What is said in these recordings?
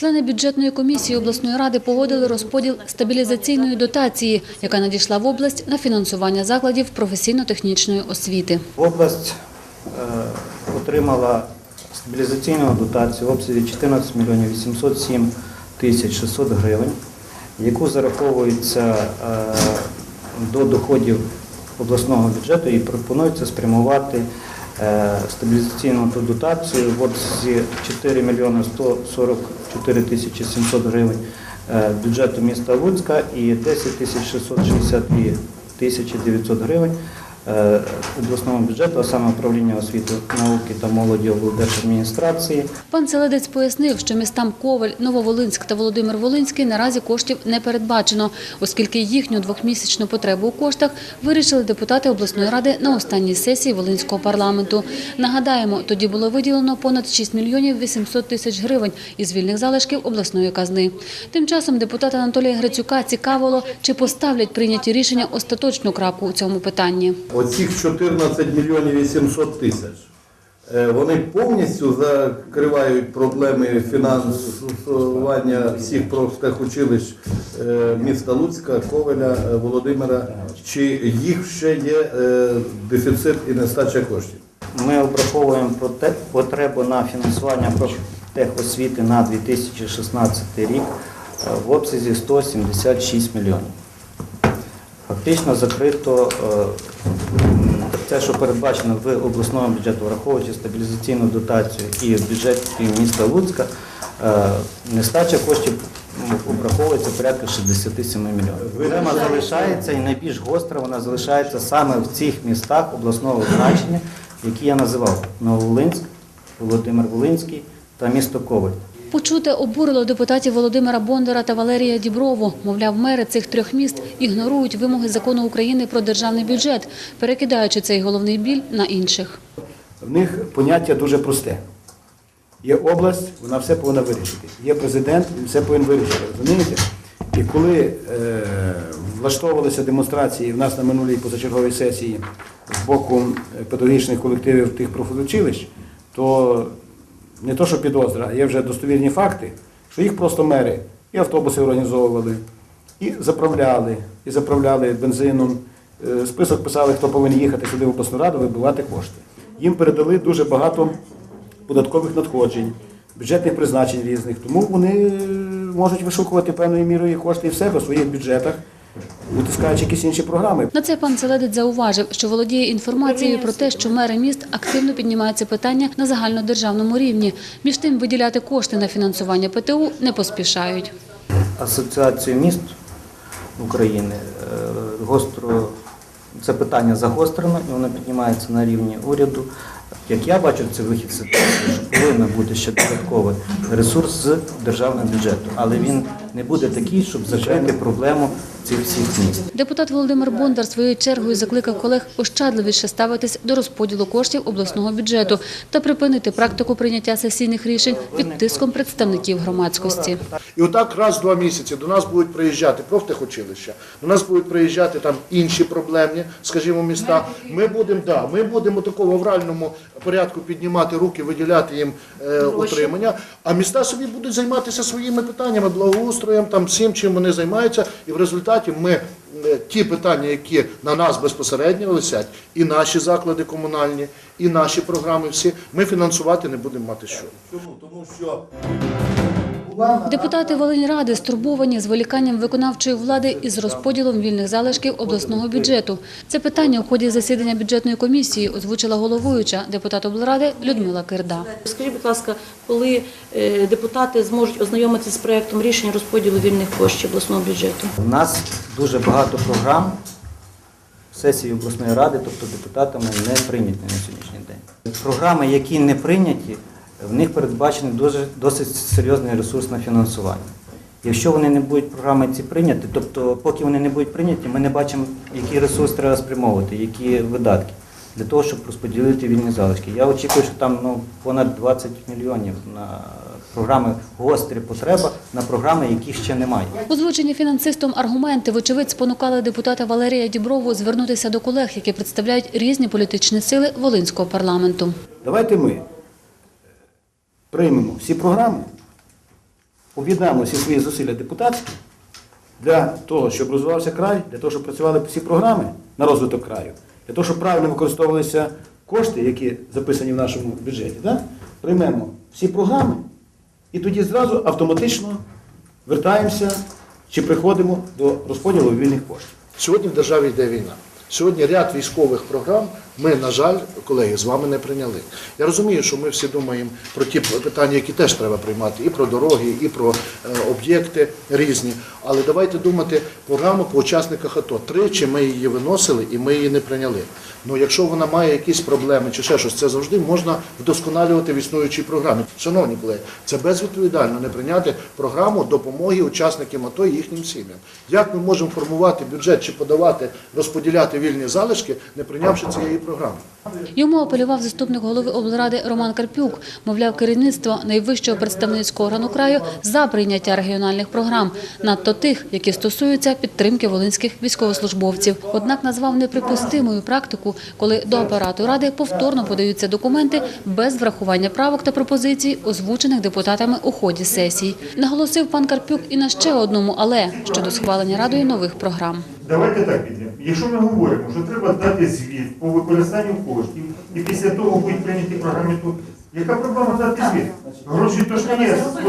Члени бюджетної комісії обласної ради погодили розподіл стабілізаційної дотації, яка надійшла в область на фінансування закладів професійно-технічної освіти. Область е, отримала стабілізаційну дотацію в обсязі 14 мільйонів 807 тисяч 600 гривень, яку зараховується е, до доходів обласного бюджету і пропонується спрямувати. Е, стабілізаційну дотацію в обсязі 4 мільйони 140 гривень. 4700 гривень е, бюджету міста Луцька і 10 662 900 гривень обласного бюджету, а саме управління освіти, науки та молоді облдержадміністрації. Пан Селедець пояснив, що містам Коваль, Нововолинськ та Володимир Волинський наразі коштів не передбачено, оскільки їхню двохмісячну потребу у коштах вирішили депутати обласної ради на останній сесії Волинського парламенту. Нагадаємо, тоді було виділено понад 6 мільйонів 800 тисяч гривень із вільних залишків обласної казни. Тим часом депутата Анатолія Грицюка цікавило, чи поставлять прийняті рішення остаточну крапку у цьому питанні. Оцих 14 мільйонів 800 тисяч, е, вони повністю закривають проблеми фінансування всіх профтехучилищ е, міста Луцька, Ковеля, е, Володимира, чи їх ще є дефіцит і нестача коштів? Ми обраховуємо потребу на фінансування профтехосвіти на 2016 рік в обсязі 176 мільйонів. Фактично закрито те, що передбачено в обласному бюджеті, враховуючи стабілізаційну дотацію і в бюджеті міста Луцька, е, нестача коштів обраховується порядка 67 мільйонів. Проблема залишається і найбільш гостра вона залишається саме в цих містах обласного значення, які я називав Нововолинськ, Володимир Волинський та місто Коваль. Почуте обурило депутатів Володимира Бондара та Валерія Діброву. Мовляв, мери цих трьох міст ігнорують вимоги закону України про державний бюджет, перекидаючи цей головний біль на інших. В них поняття дуже просте. Є область, вона все повинна вирішити. Є президент, він все повинен вирішити. Розумієте? І коли е, влаштовувалися демонстрації в нас на минулій позачерговій сесії з боку е, педагогічних колективів тих профучилищ, то не то, що підозра, а є вже достовірні факти, що їх просто мери і автобуси організовували, і заправляли, і заправляли бензином. Е, Список писали, хто повинен їхати сюди в обласну раду, вибивати кошти. Їм передали дуже багато податкових надходжень, бюджетних призначень різних. Тому вони е, можуть вишукувати певною мірою кошти і в себе в своїх бюджетах, утискаючи якісь інші програми. На це пан Селедець зауважив, що володіє інформацією про те, що мери міст активно піднімають це питання на загальнодержавному рівні. Між тим виділяти кошти на фінансування ПТУ не поспішають. Асоціацію міст України е, гостро це питання загострено і воно піднімається на рівні уряду. Як я бачу, це вихід з ситуації, що повинен бути ще додатковий ресурс з державного бюджету, але він не буде такий, щоб закрити проблему цих всіх міст. Депутат Володимир Бондар своєю чергою закликав колег ощадливіше ставитись до розподілу коштів обласного бюджету та припинити практику прийняття сесійних рішень під тиском представників громадськості. І отак раз в два місяці до нас будуть приїжджати профтехучилища, до нас будуть приїжджати там інші проблемні, скажімо, міста. Ми будемо, да, ми будемо такого в реальному порядку піднімати руки, виділяти їм е, утримання, а міста собі будуть займатися своїми питаннями, благоустроєм, там всім, чим вони займаються, і в результаті ми е, ті питання, які на нас безпосередньо висять, і наші заклади комунальні, і наші програми всі, ми фінансувати не будемо мати що. Чому? Тому що Депутати Волиньради стурбовані зволіканням виконавчої влади із розподілом вільних залишків обласного бюджету. Це питання у ході засідання бюджетної комісії озвучила головуюча депутат облради Людмила Кирда. Скажіть, будь ласка, коли е, депутати зможуть ознайомитися з проектом рішення розподілу вільних коштів обласного бюджету? У нас дуже багато програм сесії обласної ради, тобто депутатами, не прийняті на сьогоднішній день. Програми, які не прийняті, в них передбачений дуже, досить серйозний ресурс на фінансування. Якщо вони не будуть програми ці прийняті, тобто поки вони не будуть прийняті, ми не бачимо, який ресурс треба спрямовувати, які видатки для того, щоб розподілити вільні залишки. Я очікую, що там ну, понад 20 мільйонів на програми гострі потреба, на програми, яких ще немає. Озвучені фінансистом аргументи, вочевидь, спонукали депутата Валерія Діброву звернутися до колег, які представляють різні політичні сили Волинського парламенту. Давайте ми приймемо всі програми, об'єднаємо всі свої зусилля депутатські для того, щоб розвивався край, для того, щоб працювали всі програми на розвиток краю, для того, щоб правильно використовувалися кошти, які записані в нашому бюджеті. Да? Приймемо всі програми і тоді зразу автоматично вертаємося чи приходимо до розподілу вільних коштів. Сьогодні в державі йде війна. Сьогодні ряд військових програм ми, на жаль, колеги, з вами не прийняли. Я розумію, що ми всі думаємо про ті питання, які теж треба приймати, і про дороги, і про е, об'єкти різні. Але давайте думати програму по учасниках АТО. Тричі ми її виносили і ми її не прийняли. Ну, якщо вона має якісь проблеми чи ще щось, це завжди можна вдосконалювати в існуючій програмі. Шановні колеги, це безвідповідально не прийняти програму допомоги учасникам АТО і їхнім сім'ям. Як ми можемо формувати бюджет чи подавати, розподіляти вільні залишки, не прийнявши цієї програми? programa. Йому апелював заступник голови облради Роман Карпюк. Мовляв, керівництво найвищого представницького органу краю за прийняття регіональних програм, надто тих, які стосуються підтримки волинських військовослужбовців. Однак назвав неприпустимою практику, коли до апарату ради повторно подаються документи без врахування правок та пропозицій, озвучених депутатами у ході сесій. Наголосив пан Карпюк і на ще одному але щодо схвалення радою нових програм. Давайте так підемо. Якщо ми говоримо, що треба дати звіт по використанню коштів, і після того будуть прийняті програми, тут. яка проблема дати звіт? Гроші то що є, це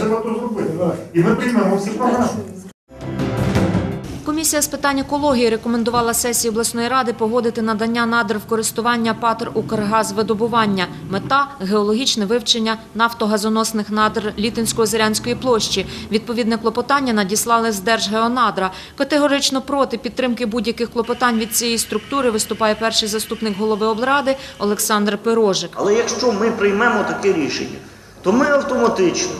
треба то зробити. І ми приймемо всі програми. Комісія з питань екології рекомендувала сесії обласної ради погодити надання надр в користування ПАТР «Укргазвидобування». Мета – геологічне вивчення нафтогазоносних надр Літинсько-Озерянської площі. Відповідне клопотання надіслали з Держгеонадра. Категорично проти підтримки будь-яких клопотань від цієї структури виступає перший заступник голови облради Олександр Пирожик. Але якщо ми приймемо таке рішення, то ми автоматично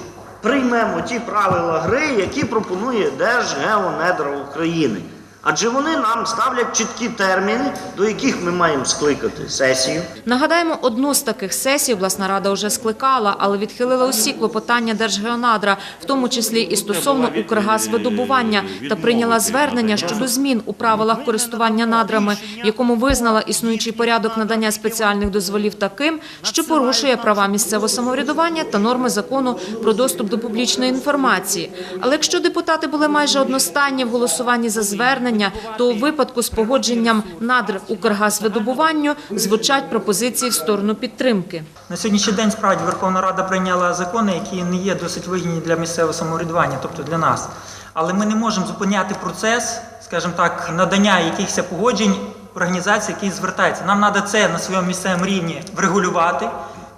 приймемо ті правила гри, які пропонує Держгеонедра України. Адже вони нам ставлять чіткі терміни, до яких ми маємо скликати сесію. Нагадаємо, одну з таких сесій обласна рада вже скликала, але відхилила усі клопотання Держгеонадра, в тому числі і стосовно Укргазвидобування, та прийняла звернення щодо змін у правилах користування надрами, в якому визнала існуючий порядок надання спеціальних дозволів таким, що порушує права місцевого самоврядування та норми закону про доступ до публічної інформації. Але якщо депутати були майже одностайні в голосуванні за звернення, то у випадку з погодженням надр Укргазвидобуванню звучать пропозиції в сторону підтримки. На сьогоднішній день справді Верховна Рада прийняла закони, які не є досить вигідні для місцевого самоврядування, тобто для нас. Але ми не можемо зупиняти процес, скажімо так, надання якихось погоджень організації, які звертаються. Нам треба це на своєму місцевому рівні врегулювати.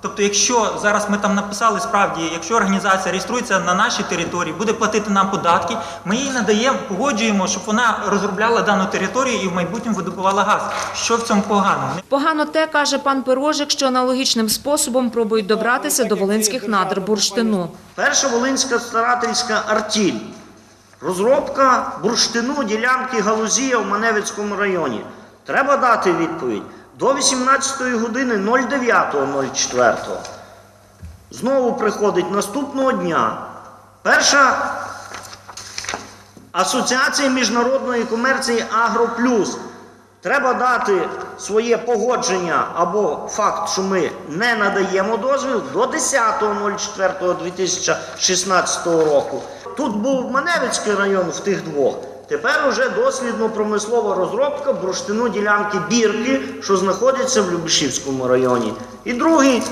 Тобто, якщо зараз ми там написали справді, якщо організація реєструється на нашій території, буде платити нам податки, ми їй надаємо, погоджуємо, щоб вона розробляла дану територію і в майбутньому видобувала газ. Що в цьому поганого? Погано те, каже пан Пирожик, що аналогічним способом пробують добратися до волинських надр бурштину. Перша Волинська старательська артіль. Розробка бурштину ділянки Галузія в Маневицькому районі. Треба дати відповідь до 18 години 09.04. Знову приходить наступного дня. Перша Асоціація міжнародної комерції Агроплюс. Треба дати своє погодження або факт, що ми не надаємо дозвіл до 10.04.2016 року. Тут був Маневицький район в тих двох. Тепер уже дослідно-промислова розробка бурштину ділянки Бірки, що знаходиться в Любишівському районі. І другий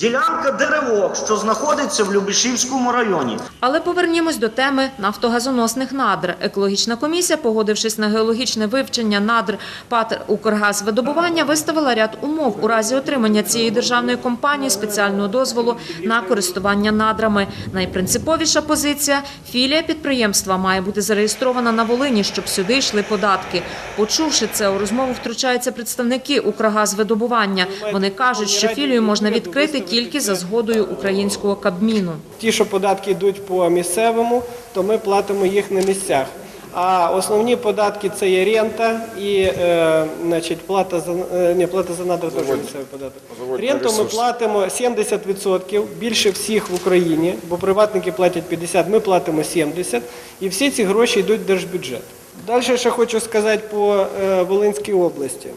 ділянка Деревок, що знаходиться в Любешівському районі. Але повернімось до теми нафтогазоносних надр. Екологічна комісія, погодившись на геологічне вивчення надр ПАТ «Укргазвидобування», виставила ряд умов у разі отримання цієї державної компанії спеціального дозволу на користування надрами. Найпринциповіша позиція – філія підприємства має бути зареєстрована на Волині, щоб сюди йшли податки. Почувши це, у розмову втручаються представники «Укргазвидобування». Вони кажуть, що філію можна відкрити тільки за згодою українського Кабміну. Ті, що податки йдуть по місцевому, то ми платимо їх на місцях. А основні податки це є рента і е, значить, плата за е, ні, плата за надра теж місцевий податок. Ренту ми платимо 70%, більше всіх в Україні, бо приватники платять 50%, ми платимо 70%, і всі ці гроші йдуть в держбюджет. Далі ще хочу сказати по е, Волинській області.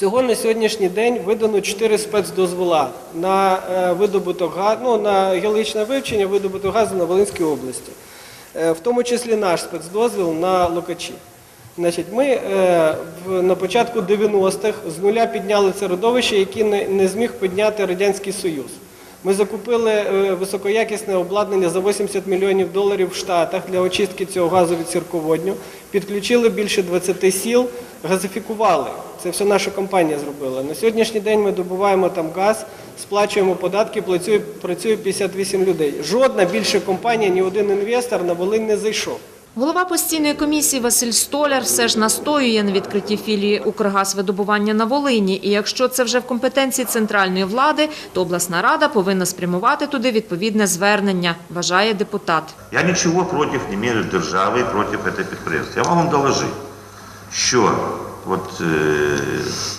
Всього на сьогоднішній день видано 4 спецдозвола на е, видобуток газу, ну, на геологічне вивчення видобуток газу на Волинській області, Е, в тому числі наш спецдозвіл на Локачі. Значить, ми е, на початку 90-х з нуля підняли це родовище, яке не зміг підняти Радянський Союз. Ми закупили е, високоякісне обладнання за 80 мільйонів доларів в Штатах для очистки цього газу від сірководню, підключили більше 20 сіл, газифікували. Це все наша компанія зробила. На сьогоднішній день ми добуваємо там газ, сплачуємо податки, працює, працює 58 людей. Жодна більше компанія, ні один інвестор на Волинь не зайшов. Голова постійної комісії Василь Столяр все ж настоює на відкритті філії «Укргазвидобування» на Волині. І якщо це вже в компетенції центральної влади, то обласна рада повинна спрямувати туди відповідне звернення, вважає депутат. Я нічого проти не маю держави, проти цього підприємства. Я вам доложити, що е, в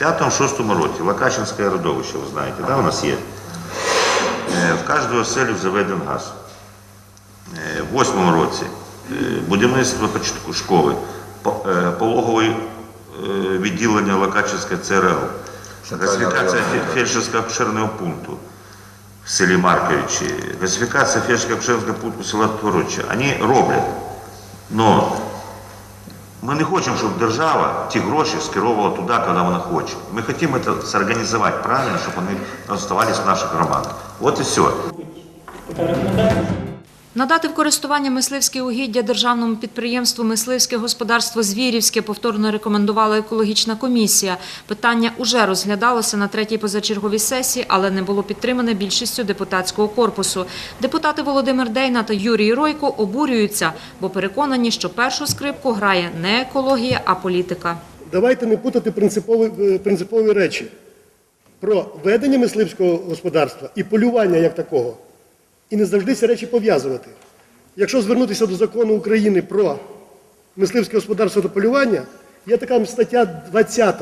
5-6 році Лакачинське родовище, ви знаєте, у нас є. Е, в кожного селі заведен газ. Е, в 8 році будівництво початку школи, е, пологове е, відділення Лакачинське ЦРЛ, газифікація фе- фельдшерського акушерного пункту в селі Марковичі, газифікація фельдшерського акушерського пункту села Твороча. Вони роблять. Но ми не хочемо, щоб держава ті гроші скеровувала туди, коли вона хоче. Ми хочемо це зорганізувати правильно, щоб вони оставались в наших громадах. От і все. Надати в користування мисливські угіддя державному підприємству «Мисливське господарство Звірівське» повторно рекомендувала екологічна комісія. Питання уже розглядалося на третій позачерговій сесії, але не було підтримане більшістю депутатського корпусу. Депутати Володимир Дейна та Юрій Ройко обурюються, бо переконані, що першу скрипку грає не екологія, а політика. Давайте не путати принципові, е, принципові речі про ведення мисливського господарства і полювання як такого. І не завжди ці речі пов'язувати. Якщо звернутися до закону України про мисливське господарство та полювання, є така стаття 20,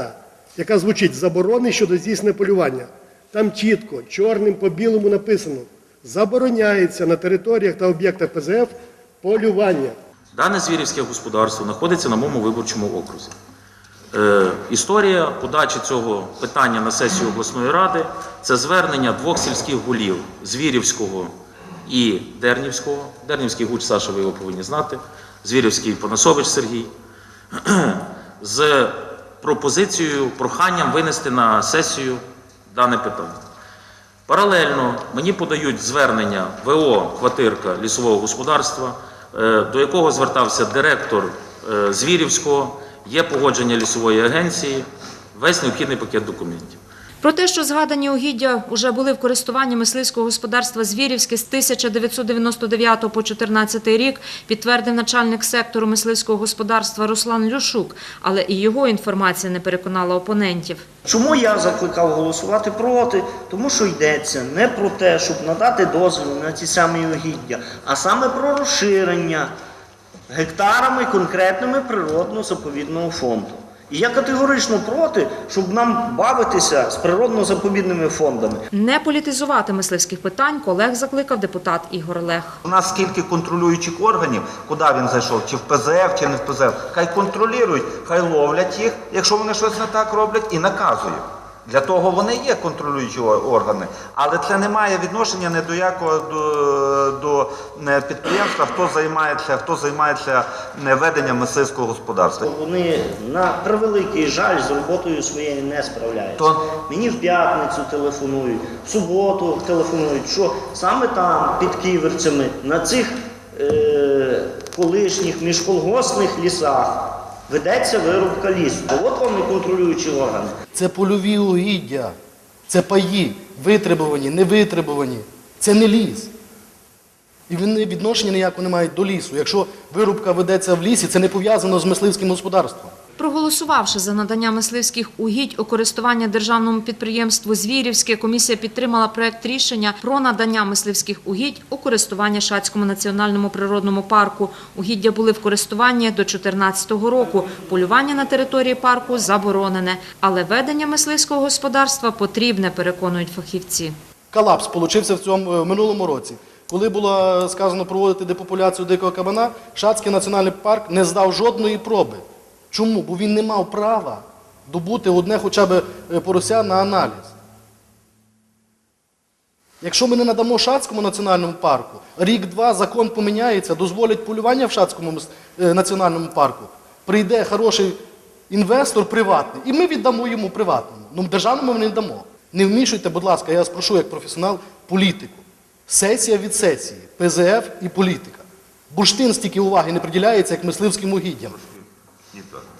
яка звучить заборони щодо здійснення полювання. Там чітко, чорним по білому написано: забороняється на територіях та об'єктах ПЗФ полювання. Дане звірівське господарство знаходиться на моєму виборчому окрузі. Е, історія подачі цього питання на сесію обласної ради це звернення двох сільських голів Звірівського і Дернівського. Дернівський гуч Саша, ви його повинні знати, Звірівський Панасович Сергій, з пропозицією, проханням винести на сесію дане питання. Паралельно мені подають звернення ВО «Квартирка лісового господарства, е, до якого звертався директор е, Звірівського, є погодження лісової агенції, весь необхідний пакет документів. Про те, що згадані угіддя вже були в користуванні мисливського господарства Звірівське з 1999 по 2014 рік, підтвердив начальник сектору мисливського господарства Руслан Люшук, але і його інформація не переконала опонентів. Чому я закликав голосувати проти? Тому що йдеться не про те, щоб надати дозвіл на ті самі угіддя, а саме про розширення гектарами конкретними природно-заповідного фонду. І я категорично проти, щоб нам бавитися з природно-заповідними фондами. Не політизувати мисливських питань колег закликав депутат Ігор Лех. У нас скільки контролюючих органів, куди він зайшов, чи в ПЗФ, чи не в ПЗФ. Хай контролюють, хай ловлять їх, якщо вони щось не так роблять, і наказують. Для того вони є контролюючі органи, але це не має відношення ні до якого до, до е, підприємства, хто займається, хто займається е, веденням мисливського господарства. Вони на превеликий жаль з роботою своєю не справляються. То- Мені в п'ятницю телефонують, в суботу телефонують, що саме там, під ківерцями, на цих е- колишніх міжколгосних лісах ведеться вирубка лісу. От вам не контролюючі органи. Це польові угіддя, це паї, витребувані, не витребувані. Це не ліс. І вони відношення ніякого не мають до лісу. Якщо вирубка ведеться в лісі, це не пов'язано з мисливським господарством. Проголосувавши за надання мисливських угідь у користування державному підприємству Звірівське, комісія підтримала проект рішення про надання мисливських угідь у користування Шацькому національному природному парку. Угіддя були в користуванні до 2014 року. Полювання на території парку заборонене, але ведення мисливського господарства потрібне, переконують фахівці. Колапс получився в е, минулому році. Коли було сказано проводити депопуляцію дикого кабана, Шацький національний парк не здав жодної проби. Чому? Бо він не мав права добути одне хоча б е, порося на аналіз. Якщо ми не надамо Шацькому національному парку, рік-два закон поміняється, дозволять полювання в Шацькому е, національному парку, прийде хороший інвестор приватний, і ми віддамо йому приватному. Ну, державному ми не дамо. Не вмішуйте, будь ласка, я вас прошу як професіонал, політику. Сесія від сесії, ПЗФ і політика. Бурштин стільки уваги не приділяється, як мисливським угіддям. Не так.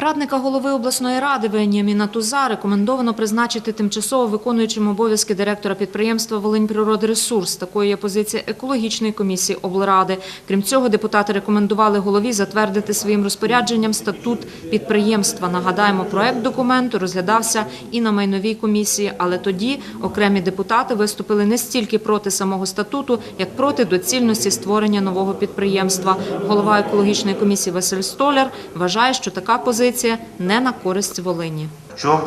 Радника голови обласної ради Веніаміна Туза рекомендовано призначити тимчасово виконуючим обов'язки директора підприємства «Волиньприродресурс». Такою є позиція екологічної комісії облради. Крім цього, депутати рекомендували голові затвердити своїм розпорядженням статут підприємства. Нагадаємо, проект документу розглядався і на майновій комісії, але тоді окремі депутати виступили не стільки проти самого статуту, як проти доцільності створення нового підприємства. Голова екологічної комісії Василь Столяр вважає, що така позиція не на користь Волині. В чем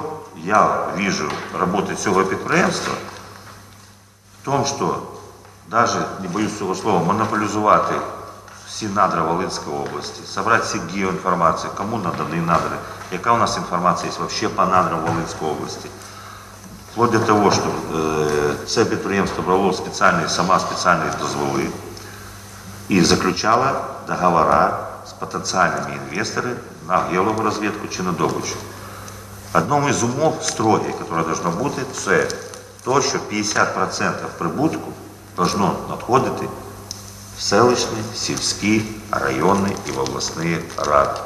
я вижу работу цього підприємства? В тому, що даже, не боюсь цього слова, монополізувати всі надра Волинської області, собрати всі геоінформацію, кому надані надра, яка у нас інформація є вообще по надрам Волинської області. Вплоть до того, що це підприємство брало спеціальні, сама спеціальні дозволи і заключало договори з потенціальними інвесторами на геологу розвідку чи на добичу. Одному із умов строгих, яке должно бути, це то, що 50% прибутку должно надходити в селищні, сільські, районні і в обласні ради.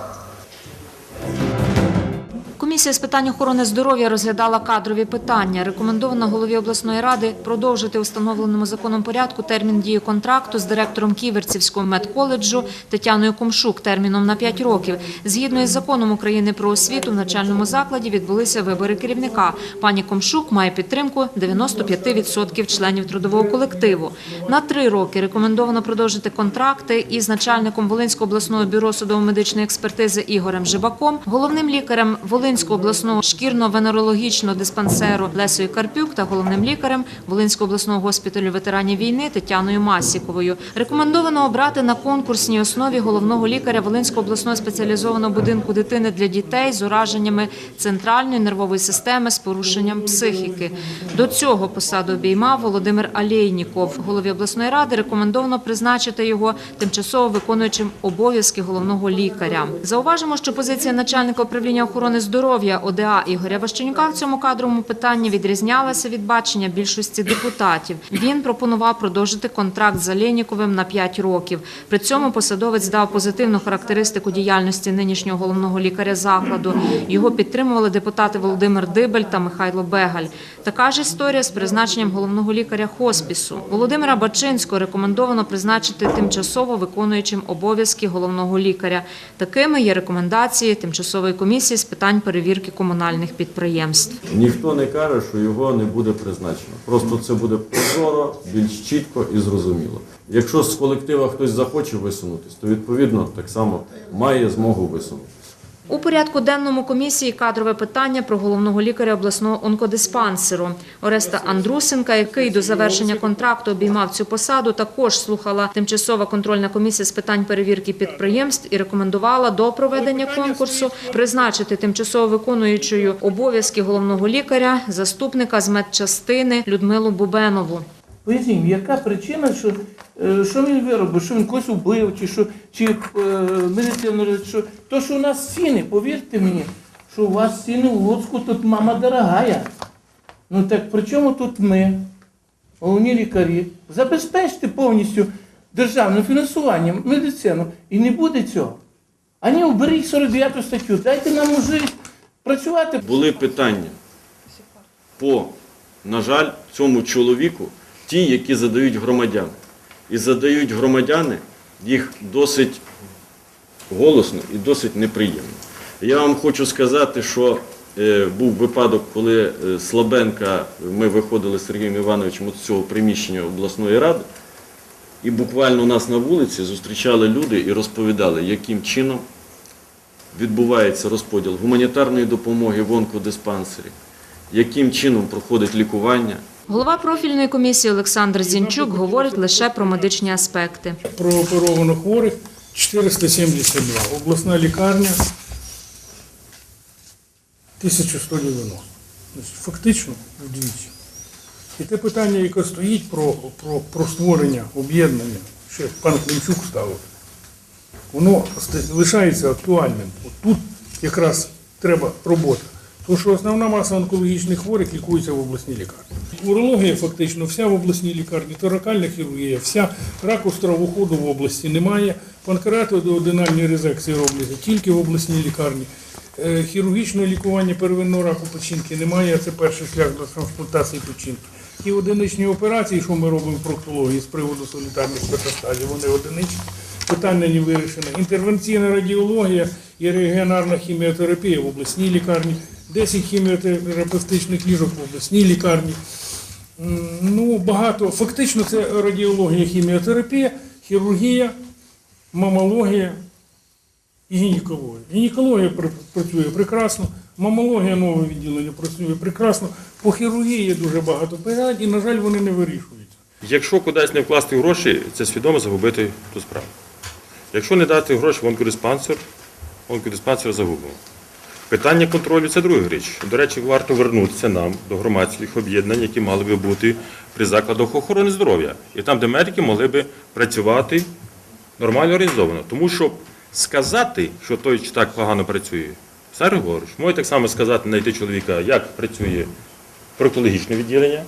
Комісія з питань охорони здоров'я розглядала кадрові питання. Рекомендовано голові обласної ради продовжити у встановленому законом порядку термін дії контракту з директором Ківерцівського медколеджу Тетяною Комшук терміном на 5 років. Згідно із законом України про освіту в начальному закладі відбулися вибори керівника. Пані Комшук має підтримку 95% членів трудового колективу. На три роки рекомендовано продовжити контракти із начальником Волинського обласного бюро судово-медичної експертизи Ігорем Жибаком, головним лікарем Волинського обласного шкірно-венерологічного диспансеру Лесою Карпюк та головним лікарем Волинського обласного госпіталю ветеранів війни Тетяною Масіковою. Рекомендовано обрати на конкурсній основі головного лікаря Волинського обласного спеціалізованого будинку дитини для дітей з ураженнями центральної нервової системи з порушенням психіки. До цього посаду обіймав Володимир Алєйніков. Голові обласної ради рекомендовано призначити його тимчасово виконуючим обов'язки головного лікаря. Зауважимо, що позиція начальника управління охорони здоров'я ОДА Ігоря Ващенюка в цьому кадровому питанні відрізнялася від бачення більшості депутатів. Він пропонував продовжити контракт з Алєйніковим на 5 років. При цьому посадовець дав позитивну характеристику діяльності нинішнього головного лікаря закладу. Його підтримували депутати Володимир Дибель та Михайло Бегаль. Така ж історія з призначенням головного лікаря хоспісу. Володимира Бачинського рекомендовано призначити тимчасово виконуючим обов'язки головного лікаря. Такими є рекомендації тимчасової комісії з питань перевірки комунальних підприємств. Ніхто не каже, що його не буде призначено. Просто це буде прозоро, більш чітко і зрозуміло. Якщо з колектива хтось захоче висунутись, то відповідно так само має змогу висунутись. У порядку денному комісії кадрове питання про головного лікаря обласного онкодиспансеру. Ореста Андрусенка, який до завершення контракту обіймав цю посаду, також слухала тимчасова контрольна комісія з питань перевірки підприємств і рекомендувала до проведення конкурсу призначити тимчасово виконуючою обов'язки головного лікаря, заступника з медчастини Людмилу Бубенову. Поясніть, яка причина, що, е, що він виробив, що він когось убив, чи що чи е, медицину, що то, що у нас ціни, повірте мені, що у вас ціни в Луцьку тут мама дорогая. Ну так при чому тут ми, головні лікарі? Забезпечте повністю державним фінансуванням медицину і не буде цього. А ні, уберіть 49 статтю, дайте нам можливість працювати. Були питання по, на жаль, цьому чоловіку, ті, які задають громадяни. І задають громадяни їх досить голосно і досить неприємно. Я вам хочу сказати, що е, був випадок, коли е, Слабенка, ми виходили з Сергієм Івановичем з цього приміщення обласної ради, і буквально у нас на вулиці зустрічали люди і розповідали, яким чином відбувається розподіл гуманітарної допомоги в онкодиспансері, яким чином проходить лікування. Голова профільної комісії Олександр Зінчук говорить лише про медичні аспекти. прооперовано хворих 472. Обласна лікарня 1190. Фактично вдвічі. І те питання, яке стоїть про, про, про створення об'єднання, ще пан Климчук ставив, воно лишається актуальним. От тут якраз треба робота. Тому що основна маса онкологічних хворих лікується в обласній лікарні. Урологія фактично вся в обласній лікарні, торакальна хірургія, вся раку стравоходу в області немає. Панкреатоодинальні резекції робляться тільки в обласній лікарні. Е, Хірургічного лікування первинного раку печінки немає, це перший шлях до трансплантації печінки. Ті одиничні операції, що ми робимо в проктології з приводу солітарних метастазів, вони одиничні. Питання не вирішено. Інтервенційна радіологія і регіонарна хіміотерапія в обласній лікарні, 10 хіміотерапевтичних ліжок в обласній лікарні. Ну, багато. Фактично це радіологія, хіміотерапія, хірургія, мамологія і гінекологія. Гінекологія працює прекрасно, мамологія нове відділення працює прекрасно. По хірургії є дуже багато питань, і, на жаль, вони не вирішуються. Якщо кудись не вкласти гроші, це свідомо загубити ту справу. Якщо не дати гроші в онкодиспансер, онкодиспансер загубимо. Питання контролю це друга річ. До речі, варто вернутися нам до громадських об'єднань, які мали би бути при закладах охорони здоров'я. І там, де медики могли би працювати нормально організовано. Тому що сказати, що той чи так погано працює, Сергій Григорович, може так само сказати, знайти чоловіка, як працює проктологічне відділення,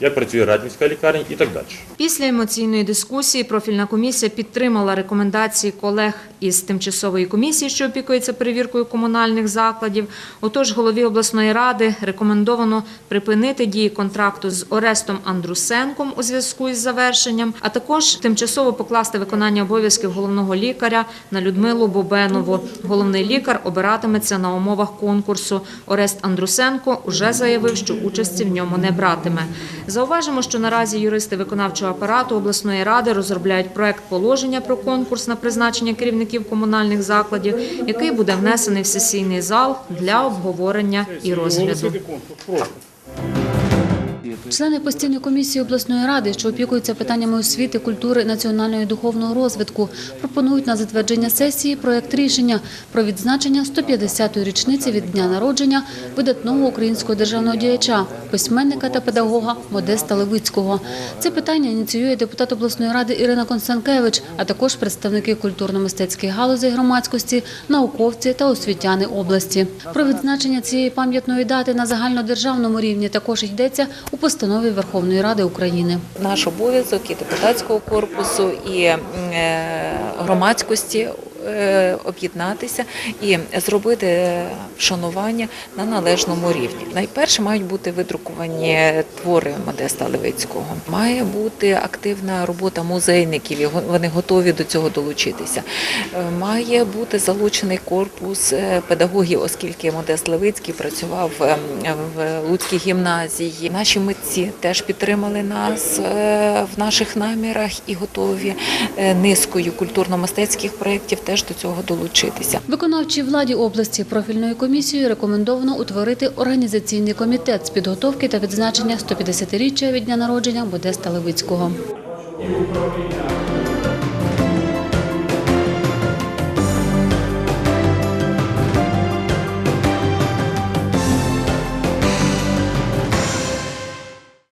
як працює радівська лікарня і так далі. Після емоційної дискусії профільна комісія підтримала рекомендації колег із тимчасової комісії, що опікується перевіркою комунальних закладів. Отож, голові обласної ради рекомендовано припинити дії контракту з Орестом Андрусенком у зв'язку із завершенням, а також тимчасово покласти виконання обов'язків головного лікаря на Людмилу Бобенову. Головний лікар обиратиметься на умовах конкурсу. Орест Андрусенко уже заявив, що участі в ньому не братиме. Зауважимо, що наразі юристи виконавчого апарату обласної ради розробляють проект положення про конкурс на призначення керівників комунальних закладів, який буде внесений в сесійний зал для обговорення і розгляду. Члени постійної комісії обласної ради, що опікуються питаннями освіти, культури, національного і духовного розвитку, пропонують на затвердження сесії проект рішення про відзначення 150-ї річниці від дня народження видатного українського державного діяча, письменника та педагога Модеста Левицького. Це питання ініціює депутат обласної ради Ірина Констанкевич, а також представники культурно-мистецьких галузей громадськості, науковці та освітяни області. Про відзначення цієї пам'ятної дати на загальнодержавному рівні також йдеться у постанові Верховної Ради України. наш обов'язок і депутатського корпусу, і е, громадськості об'єднатися і зробити е, вшанування на належному рівні. Найперше мають бути видруковані твори Модеста Левицького. Має бути активна робота музейників, вони готові до цього долучитися. Е, Має бути залучений корпус е, педагогів, оскільки Модест Левицький працював в Луцькій гімназії. Наші митці теж підтримали нас е, в наших намірах і готові е, низкою культурно-мистецьких проєктів теж до цього долучитися. Виконавчій владі області профільною комісією рекомендовано утворити організаційний комітет з підготовки та відзначення 150-річчя від дня народження Модеста Левицького.